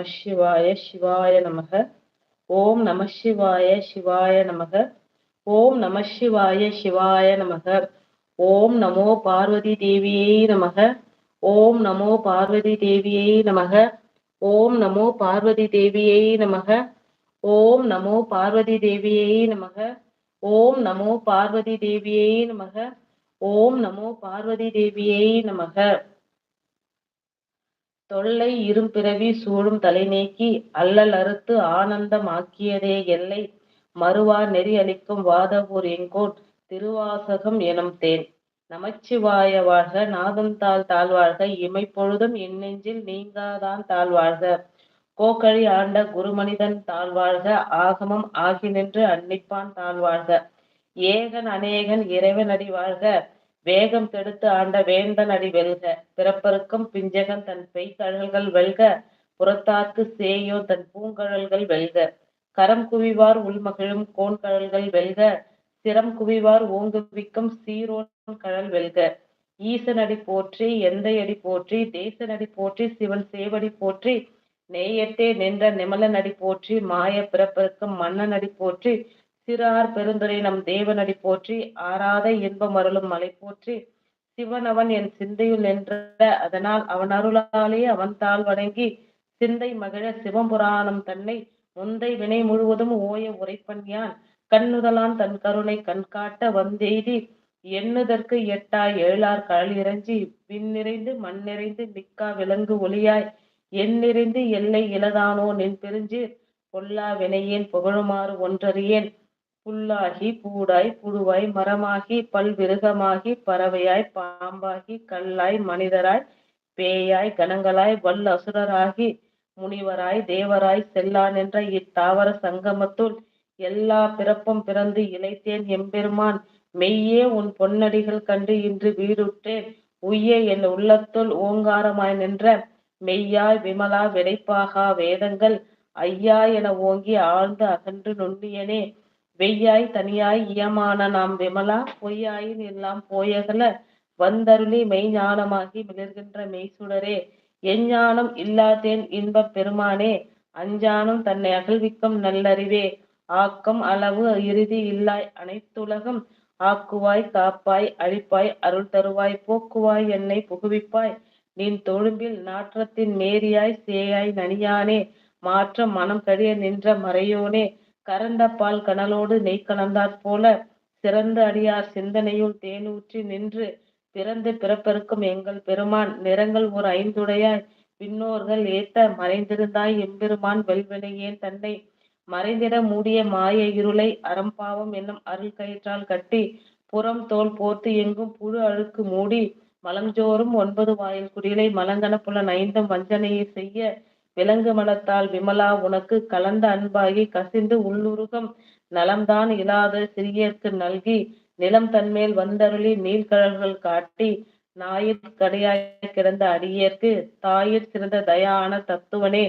நம சிவாய சிவாய நமக. ஓம் நம சிவாய சிவாய நமக. ஓம் நம சிவாய சிவாய நமக. ஓம் நமோ பார்வதி தேவியை நமக. ஓம் நமோ பார்வதி தேவியை நமக. ஓம் நமோ பார்வதி தேவியை நமக. ஓம் நமோ பார்வதி தேவியை நமக. ஓம் நமோ பார்வதி தேவியை நமக. ஓம் நமோ பார்வதி தேவியை நமக. தொல்லை இரும்பிறவி சூழும் தலை நீக்கி அல்லல் அறுத்து ஆனந்தமாக்கியதே எல்லை. மறுவா நெறி அளிக்கும் வாதவூர் எங்கோன் திருவாசகம் எனும் தேன். நமச்சிவாய வாழ்க நாதம் தாழ் தாழ்வாழ்க இமைப்பொழுதும் இந்நெஞ்சில் நீங்காதான் தாழ்வாழ்க கோக்கழி ஆண்ட குருமனிதன் தாழ்வாழ்க ஆகமம் ஆகி நின்று அன்னிப்பான் தாழ்வாழ்க ஏகன் அநேகன் இறைவனடி வாழ்க வேகம் கெடுத்து ஆண்ட வேந்தன் அடி வெல்க. பிறப்பருக்கும் பிஞ்சகன் தன் பெய்கழல்கள் வெல்க. புறத்தார்க்கு சேயோ தன் பூங்கழல்கள் வெல்க. கரம் குவிவார் உள்மகிழும் கோண்கழல்கள் வெல்க. சிரம் குவிவார் ஓங்குவிக்கும் சீரோன் கழல் வெல்க. ஈசனடி போற்றி எந்தையடி போற்றி தேசனடி போற்றி சிவன் சேவடி போற்றி நெய்யட்டே நின்ற நிமலனடி போற்றி மாய பிறப்பருக்கும் மன்னனடி போற்றி சிறார் பெருந்துரை நம் தேவனடி போற்றி ஆறாத இன்பம் அருளும் மலை போற்றி. சிவன் அவன் என் சிந்தையுள் நின்ற அதனால் அவன் அருளாலே அவன் தாழ் வணங்கி சிந்தை மகிழ சிவபுராணம் தன்னை முந்தை வினை முழுவதும் ஓய உரைப்பன் யான் கண்ணுதலான் தன் கருணை கண்காட்ட வந்தெய்தி எண்ணுதற்கு எட்டாய் ஏழார் கடல் இறஞ்சி விண் நிறைந்து மண் நிறைந்து மிக்கா விலங்கு ஒளியாய். எண் நிறைந்து எல்லை இலதானோ நின் பெருஞ்சு பொல்லா வினையேன் புகழுமாறு ஒன்றறியேன். புல்லாகி பூடாய் புழுவாய் மரமாகி பல்விருகமாகி பறவையாய் பாம்பாகி கல்லாய் மனிதராய் பேயாய் கணங்களாய் வல் அசுரராகி முனிவராய் தேவராய் செல்லான் என்ற இத்தாவர சங்கமத்துள் எல்லா பிறப்பும் பிறந்து இழைத்தேன் எம்பெருமான். மெய்யே உன் பொன்னடிகள் கண்டு இன்று வீடுற்றேன். உய்ய என் உள்ளத்துள் ஓங்காரமாய் நின்ற மெய்யாய் விமலா வெடைப்பாகா வேதங்கள் ஐயா என ஓங்கி ஆழ்ந்து அகன்று நுண்ணியனே. வெய்யாய் தனியாய் இயமான நாம் விமலா பொய்யாயின் எல்லாம் போயகல வந்தருளி மெய்ஞானமாகி மிளர்கின்ற மெய்சுடரே எஞ்ஞானம் இல்லாதேன் இன்பப் பெருமானே அஞ்ஞானம் தன்னை அகழ்விக்கும் நல்லறிவே. ஆக்கம் அளவு இறுதி இல்லாய் அனைத்துலகம் ஆக்குவாய் காப்பாய் அழிப்பாய் அருள் தருவாய் போக்குவாய் என்னை புகுவிப்பாய். நின் தொழும்பில் நாற்றத்தின் மேரியாய் சேயாய் நனியானே மாற்றம் மனம் கடிய நின்ற மறையோனே. கரந்த பால் கனலோடு நெய் கலந்தாற் போல சிறந்த அடியார் சிந்தனையுள் தேனூற்றி நின்று பிறந்து பிறப்பெருக்கும் எங்கள் பெருமான். நிறங்கள் ஒரு ஐந்துடையாய் பின்னோர்கள் ஏத்த மறைந்திருந்தாய் எம்பெருமான். வெல்வினையேன் தன்னை மறைந்திட மூடிய மாய இருளை அறம்பாவம் என்னும் அருள் கயிற்றால் கட்டி புறம் தோல் போர்த்து எங்கும் புழு அழுக்கு மூடி மலஞ்சோறும் ஒன்பது வாயில் குடிலை மலங்கன புலன் ஐந்தும் வஞ்சனையை செய்ய விலங்கு மலத்தால் விமலா உனக்கு கலந்த அன்பாகி கசிந்து உள்ளுருகம் நலம்தான் இல்லாத சிறியர்க்கு நல்கி நிலம் தன்மேல் வந்தருளி நீள்கழல்கள் காட்டி நாயிற் கடையாய் கிடந்த அடியேற்கு தாயிற் சிறந்த தயான தத்துவனே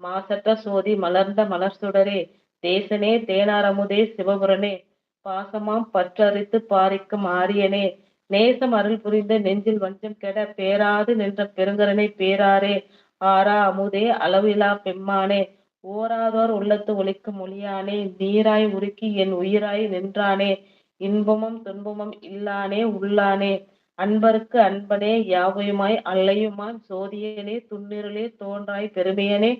மாசற்ற சோதி மலர்ந்த மலர் சுடரே தேசனே தேனாரமுதே சிவபுரனே பாசமாம் பற்றறித்து பாரிக்கும் ஆரியனே நேசம் அருள் புரிந்த நெஞ்சில் வஞ்சம் கெட பேராது நின்ற பெருங்கரனை பேராரே ஆரா அமுதே அளவிலா பெம்மானே. ஓராதோர் உள்ளத்து ஒழிக்கும் மொழியானே. நீராய் உருக்கி என் உயிராய் நின்றானே. இன்பமும் துன்பமும் இல்லானே உள்ளானே. அன்பருக்கு அன்பனே யாவையுமாய் அல்லையுமான் சோதியனே துன்னிருளே தோன்றாய் பெருமையனே.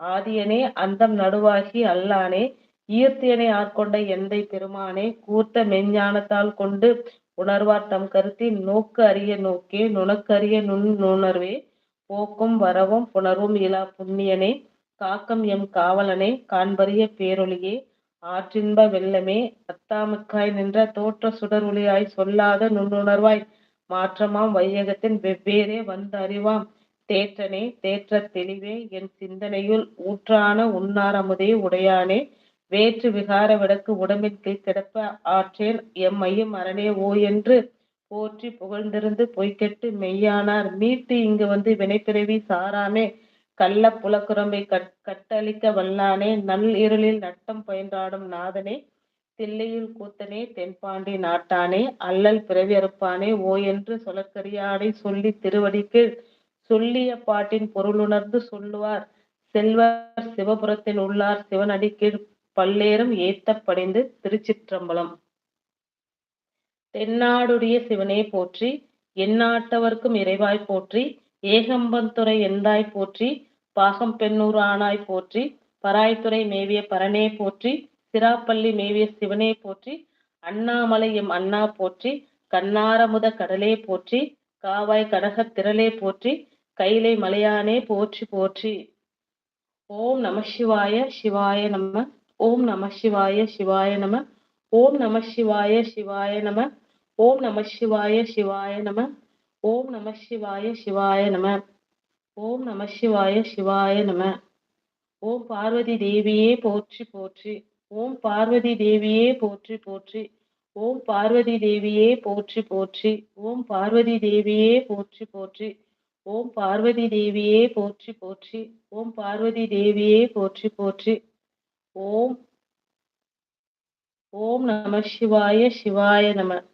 ஆதியனே அந்தம் நடுவாகி அல்லானே. ஈர்த்தியனை ஆட்கொண்ட எந்தை பெருமானே. கூர்த்த மெஞ்ஞானத்தால் கொண்டு உணர்வார் தம் கருத்தின் நோக்கு அறிய நோக்கே நுணக்கரிய நுண் நுணர்வே. போக்கும் வரவும் புணர்வும் இலா புண்ணியனே காக்கம் எம் காவலனே காண்பறிய பேரொளியே ஆற்றின்ப வெள்ளமே அத்தாமுக்காய் நின்ற தோற்ற சுடர் ஒளியாய் சொல்லாத நுண்ணுணர்வாய் மாற்றமாம் வையகத்தின் வெவ்வேறே வந்து அறிவாம். தேற்றனே தேற்ற தெளிவே என் சிந்தனையுள் ஊற்றான உன்னாரமுதே உடையானே வேற்று விகார விடக்கு உடம்பின் கீழ் கிடப்ப ஆற்றேன் எம் மையம் அரணே ஓ என்று போற்றி புகழ்ந்திருந்து பொய்கெட்டு மெய்யானார். மீட்டு இங்கு வந்து வினைப்பிறவி சாராமே. கள்ள புலக்குரம்பை கட் கட்டளிக்க வல்லானே. நல் இருளில் நட்டம் பயின்றாடும் நாதனே. தில்லையில் கூத்தனே தென்பாண்டி நாட்டானே. அல்லல் பிறவி அறுப்பானே. ஓ என்று சொலக்கரியாடை சொல்லி திருவடிக்கு சொல்லிய பாட்டின் பொருளுணர்ந்து சொல்லுவார். செல்வர் சிவபுரத்தில் உள்ளார் சிவனடிக்கீழ் பல்லேறும் ஏத்தப் படிந்து திருச்சிற்றம்பலம். தென்னாடுடைய சிவனே போற்றி எந்நாட்டவர்க்கும் இறைவாய் போற்றி ஏகம்பந்துறை எந்தாய் போற்றி பாகம் பெண்ணூர் ஆனாய் போற்றி பராய்த்துறை மேவிய பரனே போற்றி சிராப்பள்ளி மேவிய சிவனே போற்றி அண்ணாமலை எம் அண்ணா போற்றி கண்ணாரமுத கடலே போற்றி காவாய் கடகத் திரளே போற்றி கைலை மலையானே போற்றி போற்றி. ஓம் நம சிவாய சிவாய நம ஓம் நம சிவாய சிவாய நம ஓம் நம சிவாய சிவாய நம. ஓம் நம சிவாய சிவாய நம. ஓம் நம சிவாய சிவாய நம. ஓம் நம சிவாய சிவாய நம. ஓம் பார்வதி தேவியே போற்றி போற்றி. ஓம் பார்வதி தேவியே போற்றி போற்றி. ஓம் பார்வதி தேவியே போற்றி போற்றி. ஓம் பார்வதி தேவியே போற்றி போற்றி. ஓம் பார்வதி தேவியே போற்றி போற்றி. ஓம் பார்வதி தேவியே போற்றி போற்றி. ஓம். ஓம் நம சிவாய சிவாய நம.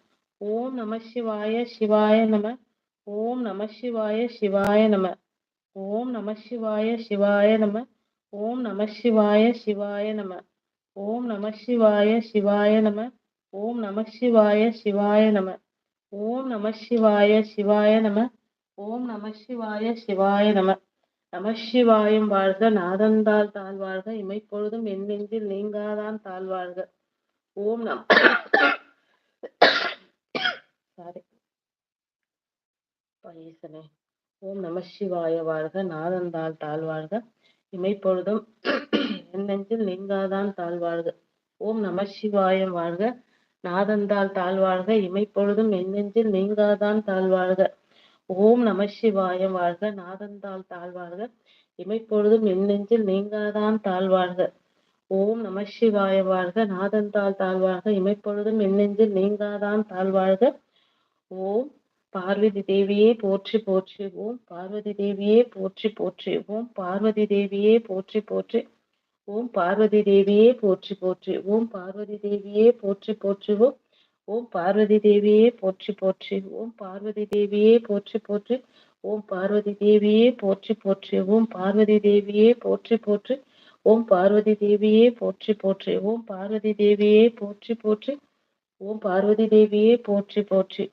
ஓம் நம சிவாய சிவாய நம. ஓம் நம சிவாய சிவாய நம. ஓம் நம சிவாய சிவாய நம. ஓம் நம சிவாய சிவாய நம. ஓம் நம சிவாய சிவாய நம. ஓம் நம சிவாய சிவாய நம. ஓம் நம சிவாய சிவாய நம. ஓம் நம சிவாய சிவாய நம. நம சிவாயம் வாழ்க நாதந்தால் தாழ்வாழ்க இமைப்பொழுதும் என் நெஞ்சில் நீங்காதான் தாழ்வாழ்க. ஓம் நம் சாரி. ஈசனே ஓம் நம சிவாய வாழ்க நாதந்தாள் தாழ்வாழ்க இமைப்பொழுதும் என் நெஞ்சில் நீங்காதான் தாழ்வாழ்க ஓம் நம சிவாயம் வாழ்க நாதந்தாள் தாழ்வாழ்க இமைப்பொழுதும் என் நெஞ்சில் நீங்காதான் தாழ்வாழ்க ஓம் நம சிவாயம் வாழ்க நாதந்தாள் தாழ்வாழ்க இமைப்பொழுதும் என் நெஞ்சில் நீங்காதான் தாழ்வாழ்க ஓம் நம சிவாய வாழ்க நாதந்தாள் தாழ்வாழ்க இமைப்பொழுதும் என் நெஞ்சில் நீங்காதான் தாழ்வாழ்க ஓம் பார்வதி தேவியே போற்றி போற்றி ஓம் பார்வதி தேவியே போற்றி போற்றி ஓம் பார்வதி தேவியே போற்றி போற்றி ஓம் பார்வதி தேவியே போற்றி போற்றி ஓம் பார்வதி தேவியே போற்றி போற்றி ஓம் ஓம் பார்வதி தேவியே போற்றி போற்றி ஓம் பார்வதி தேவியே போற்றி போற்றி ஓம் பார்வதி தேவியே போற்றி போற்றி ஓம் பார்வதி தேவியே போற்றி போற்றி ஓம் பார்வதி தேவியே போற்றி போற்றி ஓம் பார்வதி தேவியே போற்றி போற்றி ஓம் பார்வதி தேவியே போற்றி போற்றி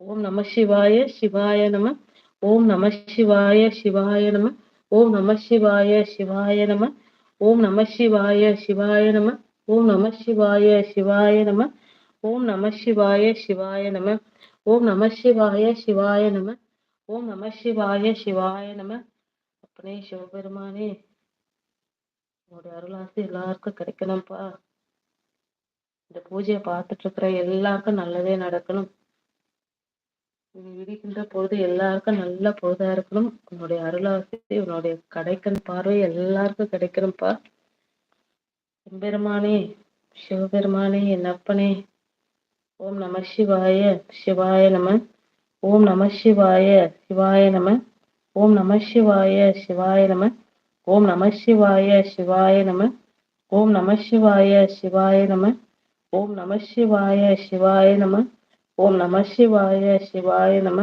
ஓம் நம சிவாய சிவாய நம. ஓம் நம சிவாய சிவாய நம. ஓம் நம சிவாய சிவாய நம. ஓம் நம சிவாய சிவாய நம. ஓம் நம சிவாய சிவாய நம. ஓம் நம சிவாய சிவாய நம. ஓம் நம சிவாய சிவாய நம. ஓம் நம சிவாய சிவாய நம. அப்பனே சிவபெருமானே உங்களுடைய அருளாசி எல்லாருக்கும் கிடைக்கணும்ப்பா இந்த பூஜையை பார்த்துட்டு இருக்கிற எல்லாருக்கும் நல்லதே நடக்கணும். விடுகின்ற பொழுது எல்லாருக்கும் நல்ல பொழுதா இருக்கணும். உன்னுடைய அருளாசி உன்னுடைய கடைக்கன் பார்வை எல்லாருக்கும் கிடைக்கணும்ப்பா எம்பெருமானே சிவபெருமானே என் அப்பனே ஓம் நம சிவாய சிவாய நம ஓம் நம சிவாய சிவாய நம ஓம் நம சிவாய சிவாய நம ஓம் நம சிவாய சிவாய நம ஓம் நம சிவாய சிவாய நம ஓம் நம சிவாய சிவாய நம. ஓம் நம சிவாய சிவாய நம.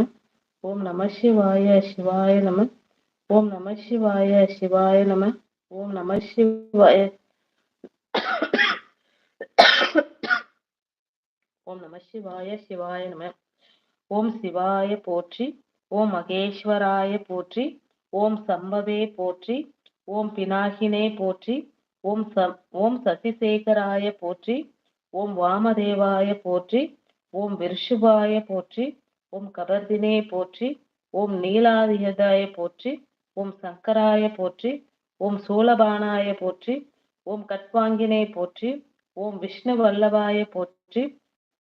ஓம் நம சிவாய சிவாய நம. ஓம் நம சிவாய சிவாய நம. ஓம் நம சிவாய. ஓம் நம சிவாய சிவாய நம. ஓம் சிவாய போற்றி. ஓம் மகேஸ்வராய போற்றி. ஓம் சம்பவே போற்றி. ஓம் பினாகினே போற்றி. ஓம் ச ஓம் சசிசேகராய போற்றி. ஓம் வாமதேவாய போற்றி. ஓம் விருஷுபாய போற்றி ஓம் கபர்தினே போற்றி ஓம் நீலாதிகதாய போற்றி ஓம் சங்கராய போற்றி ஓம் சோழபானாய போற்றி ஓம் கட்வாங்கினே போற்றி ஓம் விஷ்ணு வல்லபாய போற்றி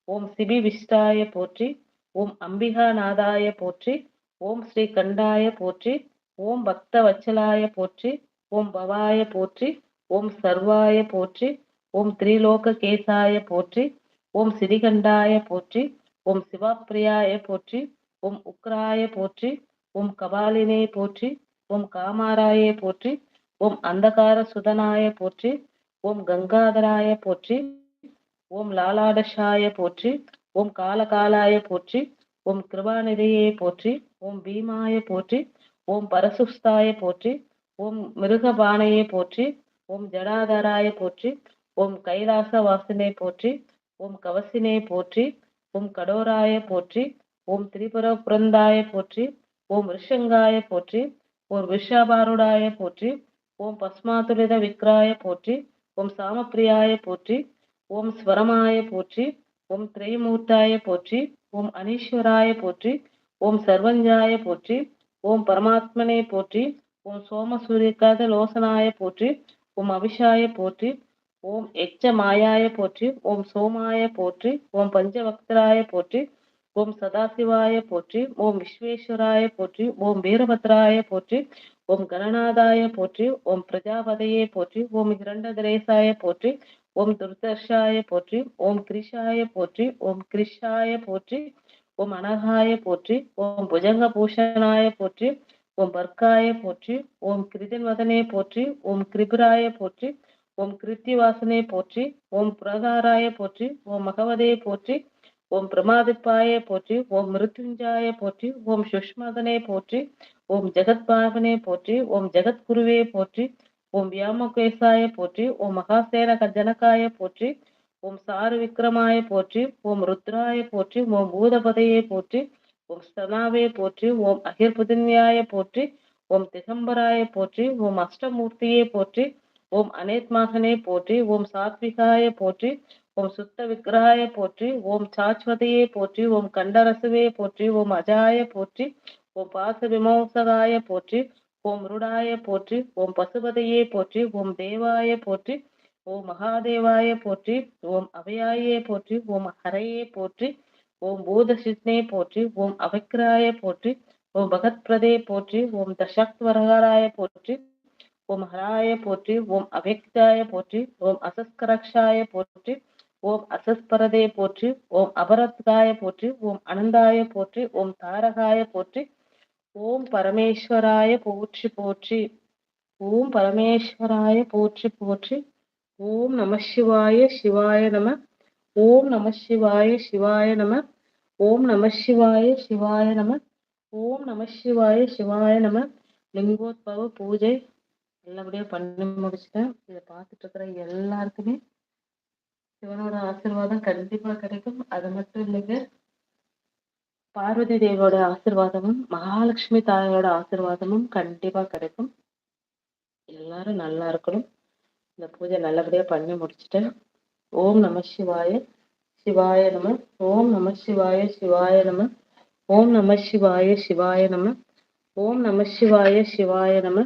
ஓம் சிபி விஷ்டாய போற்றி ஓம் அம்பிகாநாதாய போற்றி ஓம் ஸ்ரீ கண்டாய போற்றி ஓம் பக்த வச்சலாய போற்றி ஓம் பவாய போற்றி ஓம் சர்வாய போற்றி ஓம் திரிலோக கேசாய போற்றி ஓம் சிறிகண்டாய போற்றி ஓம் சிவாப்பிரியாய போற்றி ஓம் உக்ராய போற்றி ஓம் கபாலினே போற்றி ஓம் காமாராய போற்றி ஓம் அந்தகார சுதனாய போற்றி ஓம் கங்காதராய போற்றி ஓம் லாலாடஷாய போற்றி ஓம் காலகாலாய போற்றி ஓம் கிருபாநிதியே போற்றி ஓம் பீமாய போற்றி ஓம் பரசுஸ்தாய போற்றி ஓம் மிருகபானையே போற்றி ஓம் ஜடாதராய போற்றி ஓம் கைலாச வாசனே போற்றி ஓம் கவசினே போற்றி ஓம் கடோராய போற்றி ஓம் திரிபுர புரந்தாய போற்றி ஓம் ரிஷங்காய போற்றி ஓம் விஷாபாருடாய போற்றி ஓம் பஸ்மாதுரித விக்ராய போற்றி ஓம் சாமப்பிரியாய போற்றி ஓம் ஸ்வரமாய போற்றி ஓம் திரைமூர்த்தாய போற்றி ஓம் அனீஸ்வராய போற்றி ஓம் சர்வஞ்சாய போற்றி ஓம் பரமாத்மனே போற்றி ஓம் சோமசூரியகாத லோசனாய போற்றி ஓம் அபிஷாய போற்றி ஓம் எச்ச மாயாய போற்றி ஓம் சோமாய போற்றி ஓம் பஞ்சபக்தராய போற்றி ஓம் சதாசிவாய போற்றி ஓம் விஸ்வேஸ்வராய போற்றி ஓம் வீரபத்ராய போற்றி ஓம் கணநாதாய போற்றி ஓம் பிரஜாபதையே போற்றி ஓம் இரண்டதரேசாய போற்றி ஓம் துர்தர்ஷாய போற்றி ஓம் கிரிஷாய போற்றி ஓம் கிரிஷாய போற்றி ஓம் அனகாய போற்றி ஓம் புஜங்க பூஷணாய போற்றி ஓம் பர்காய போற்றி ஓம் கிருதன்வதனே போற்றி ஓம் கிரிபுராய போற்றி ஓம் கிருத்திவாசனே போற்றி ஓம் புரகாராய போற்றி ஓம் மகவதையை போற்றி ஓம் பிரமாதிப்பாய போற்றி ஓம் மிருத்யுஞ்சாய போற்றி ஓம் சுஷ்மதனே போற்றி ஓம் ஜெகத்பாவனே போற்றி ஓம் ஜெகத்குருவே போற்றி ஓம் வியாமகேசாய போற்றி ஓம் மகாசேன கஜனகாய போற்றி ஓம் சாரு விக்ரமாய போற்றி ஓம் ருத்ராய போற்றி ஓம் பூதபதையை போற்றி ஓம் ஸ்தனாவே போற்றி ஓம் அகிர்புதின்யாய போற்றி ஓம் திகம்பராய போற்றி ஓம் அஷ்டமூர்த்தியே போற்றி ஓம் அனேத்மாகனே போற்றி ஓம் சாத்விகாய போற்றி ஓம் சுத்த விக்கிரகாய போற்றி ஓம் சாஸ்வதையே போற்றி ஓம் கண்டரசுவே போற்றி ஓம் அஜாய போற்றி ஓம் பாச விமோசகாய போற்றி ஓம் ருடாய போற்றி ஓம் பசுபதையே போற்றி ஓம் தேவாய போற்றி ஓம் மகாதேவாய போற்றி ஓம் அவையாயே போற்றி ஓம் ஹரையே போற்றி ஓம் பூதசித்னே போற்றி ஓம் அவிக்ராய போற்றி ஓம் பகத்பிரதே போற்றி ஓம் தசக்வரகாராய போற்றி ஓம் ஹராய போற்றி ஓம் அவ்யக்தாய போற்றி ஓம் அசஸ்கரக்ஷாய போற்றி ஓம் அசஸ்பரதே போற்றி ஓம் அபரத்காய போற்றி ஓம் அனந்தாய போற்றி ஓம் தாரகாய போற்றி ஓம் பரமேஸ்வராய போற்றி போற்றி ஓம் பரமேஸ்வராய போற்றி போற்றி ஓம் நம சிவாய சிவாய நம ஓம் நம சிவாய சிவாய நம ஓம் நம சிவாய சிவாய நம ஓம் நம சிவாய சிவாய நம லிங்கோத்பவ பூஜை நல்லபடியா பண்ணி முடிச்சிட்டேன். இதை பார்த்துட்டு இருக்கிற எல்லாருக்குமே சிவனோட ஆசிர்வாதம் கண்டிப்பா கிடைக்கும். அது மட்டும் இல்லைங்க பார்வதி தேவியோட ஆசிர்வாதமும் மகாலட்சுமி தாயோட ஆசிர்வாதமும் கண்டிப்பா கிடைக்கும். எல்லாரும் நல்லா இருக்கணும். இந்த பூஜை நல்லபடியாக பண்ணி முடிச்சுட்டேன். ஓம் நம சிவாய சிவாய நம ஓம் நம சிவாய சிவாய நம ஓம் நம சிவாய சிவாய நம ஓம் நம சிவாய சிவாய நம.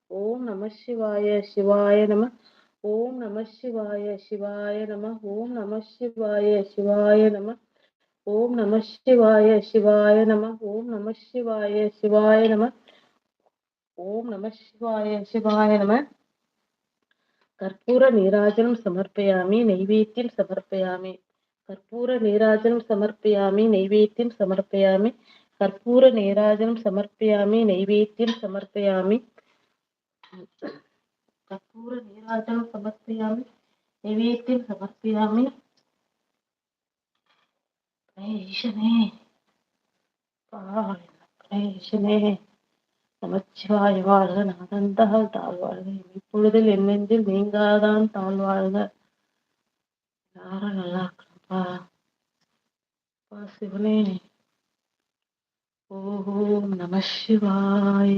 ஓம் நம சிவாய சிவாய நம. ஓம் நம சிவாய சிவாய நம. ஓம் நம சிவாய சிவாய நம. ஓம் நம சிவாய சிவாய நம. ஓம் நம சிவாய சிவாய நம. ஓம் நம சிவாய சிவாய நம. கற்பூர நீராஜனம் சமர்ப்பயாமி நெய்வேத்தியம் சமர்ப்பயாமி. கற்பூர நீராஜனம் சமர்ப்பயாமி நெய்வேத்தியம் சமர்ப்பயாமி. கற்பூர நீராஜனம் சமர்ப்பயாமி நெய்வேத்தியம் சமர்ப்பயாமி. കർപ്പൂര നീരാജനം സമർപ്പയാമി നൈവേദ്യം സമർപ്പയാമി ഈശനേ ഈശനേ நமச்சிவாய் வாழ்க நகர்ந்தால் தாழ்வாழ்க இப்பொழுதில் என்னெஞ்சில் நீங்காதான் தாழ்வாழ்க எல்லாரும் நல்லா இருக்கணும்ப்பா அப்பா சிவனே. ஓஹோ நம சிவாய்.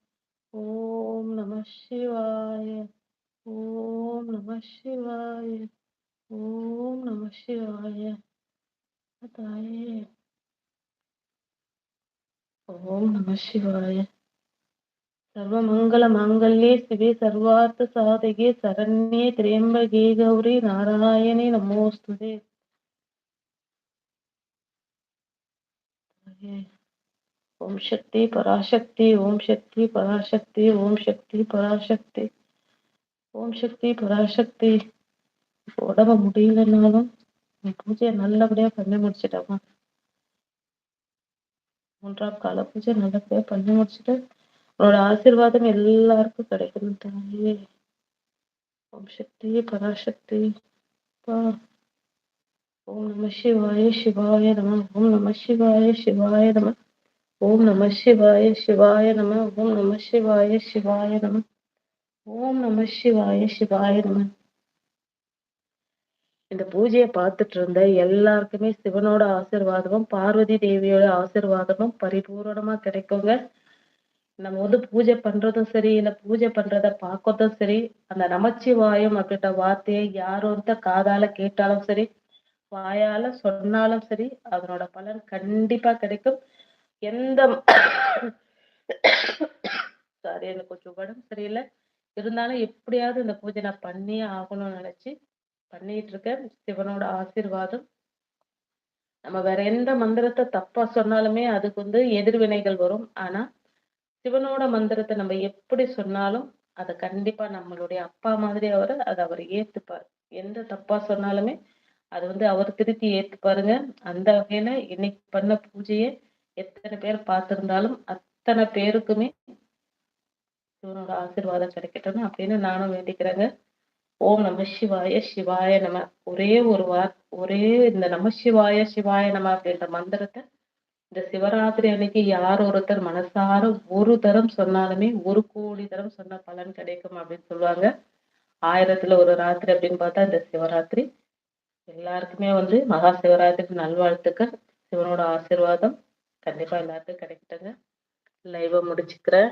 ओम नमः शिवाय, ओम नमः शिवाय, ओम नमः शिवाय। बताए ओम नमः शिवाय। सर्व मंगल सर्वमङ्गलमाङ्गल्ये शिवे सर्वार्थ सर्वार्थसाधके शरण्ये त्र्यम्बके गौरी नारायणे नमोस्तुते ஓம் சக்தி பராசக்தி ஓம் சக்தி பராசக்தி ஓம் சக்தி பராசக்தி. ஓம் சக்தி பராசக்தி. உடம்பு முடியலனாலும் பூஜையை நல்லபடியா பண்ணி முடிச்சிட்டோமா மூன்றாம் கால பூஜை நல்லபடியா பண்ணி முடிச்சுட்டு உன்னோட ஆசீர்வாதம் எல்லாருக்கும் கிடைக்கணும் தாயே. ஓம் சக்தி பராசக்தி. ஓம் நம சிவாய சிவாய நம ஓம் நம சிவாய சிவாய நம. ஓம் நம சிவாய சிவாய நம ஓம் நம சிவாய சிவாய நம ஓம் நம சிவாய சிவாய நம. இந்த பூஜையை பார்த்துட்டு இருந்த எல்லாருக்குமே சிவனோட ஆசிர்வாதமும் பார்வதி தேவியோட ஆசிர்வாதமும் பரிபூரணமா கிடைக்குங்க. நம்ம வந்து பூஜை பண்றதும் சரி இல்ல பூஜை பண்றத பார்க்கறதும் சரி அந்த நமச்சிவாயம் அப்படின்ற வார்த்தையை யார் ஒருத்தர் காதால கேட்டாலும் சரி வாயால சொன்னாலும் சரி அதனோட பலன் கண்டிப்பா கிடைக்கும். எந்த சாரி எனக்கு கொஞ்சம் உடம்பு சரியில்லை. இருந்தாலும் எப்படியாவது இந்த பூஜை நான் பண்ணியே ஆகணும்னு நினைச்சு பண்ணிட்டு இருக்கேன். சிவனோட ஆசிர்வாதம். நம்ம வேற எந்த மந்திரத்தை தப்பா சொன்னாலுமே அதுக்கு வந்து எதிர்வினைகள் வரும். ஆனா சிவனோட மந்திரத்தை நம்ம எப்படி சொன்னாலும் அதை கண்டிப்பா நம்மளுடைய அப்பா மாதிரி அவர் அதை அவர் ஏத்துப்பார். எந்த தப்பா சொன்னாலுமே அது வந்து அவர் திருப்பி ஏத்துப்பாருங்க. அந்த வகையில இன்னைக்கு பண்ண பூஜையை எத்தனை பேர் பார்த்திருந்தாலும் அத்தனை பேருக்குமே சிவனோட ஆசீர்வாதம் கிடைக்கட்டும் அப்படின்னு நானும் வேண்டிக்கிறேங்க. ஓம் நம சிவாய சிவாய நம. ஒரே ஒரு வார் ஒரே இந்த நம சிவாய சிவாய நம அப்படின்ற மந்திரத்தை இந்த சிவராத்திரி அன்னைக்கு யார் ஒருத்தர் மனசார ஒரு தரம் சொன்னாலுமே ஒரு கோடி தரம் சொன்ன பலன் கிடைக்கும் அப்படின்னு சொல்லுவாங்க. ஆயிரத்துல ஒரு ராத்திரி அப்படின்னு பார்த்தா இந்த சிவராத்திரி. எல்லாருக்குமே வந்து மகா சிவராத்திரி நல்வாழ்த்துக்கள். சிவனோட ஆசிர்வாதம். கண்டிப்பா எல்லாருக்கும் கிடைக்கட்டுங்க. லைவ முடிச்சுக்கிறேன்.